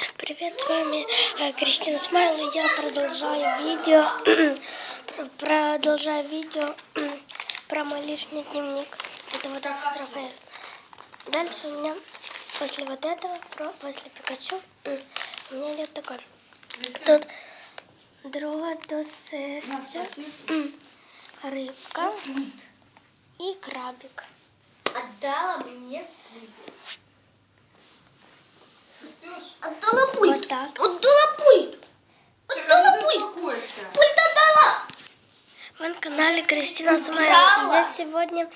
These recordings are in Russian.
Привет, с вами э, Кристина Смайл, и я продолжаю видео, пр- продолжаю видео про мой личный дневник. Это вот это с Рафаэлем. Дальше у меня после вот этого, про- после Пикачу, у меня идет такой. Тут друга до сердца, рыбка и крабик. Отдала мне Вот. Отдала пульт. Отдала Ты пульт. Пульт отдала. Вы на канале Кристина Смайл. Я сегодня...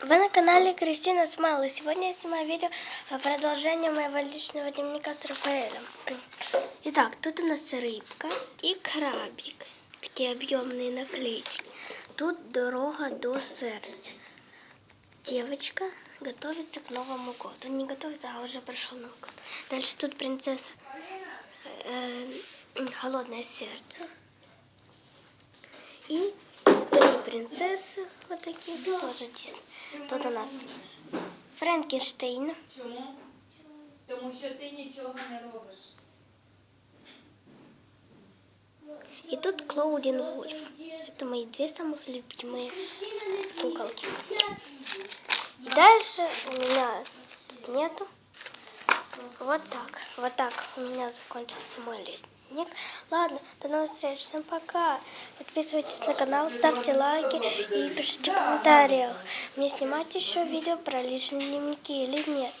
Вы на канале Кристина Смайл. И сегодня я снимаю видео о продолжении моего личного дневника с Рафаэлем. Итак, тут у нас рыбка и крабик. Такие объемные наклейки. Тут дорога до сердца. Девочка готовится к Новому году. Не готовится, а уже пришел Новый год. Дальше тут принцесса. э, холодное сердце. И три принцессы вот такие, тоже Дисней. Тут у нас Франкенштейн, Чому? Тому що ти нічого не робиш. и тут Клоудин Вульф. Это мои две самых любимые куколки. Дальше у меня тут нету. Вот так, вот так у меня закончился мой летник. Ладно, до новых встреч, всем пока. Подписывайтесь на канал, ставьте лайки и пишите в комментариях, мне снимать еще видео про личные дневники или нет.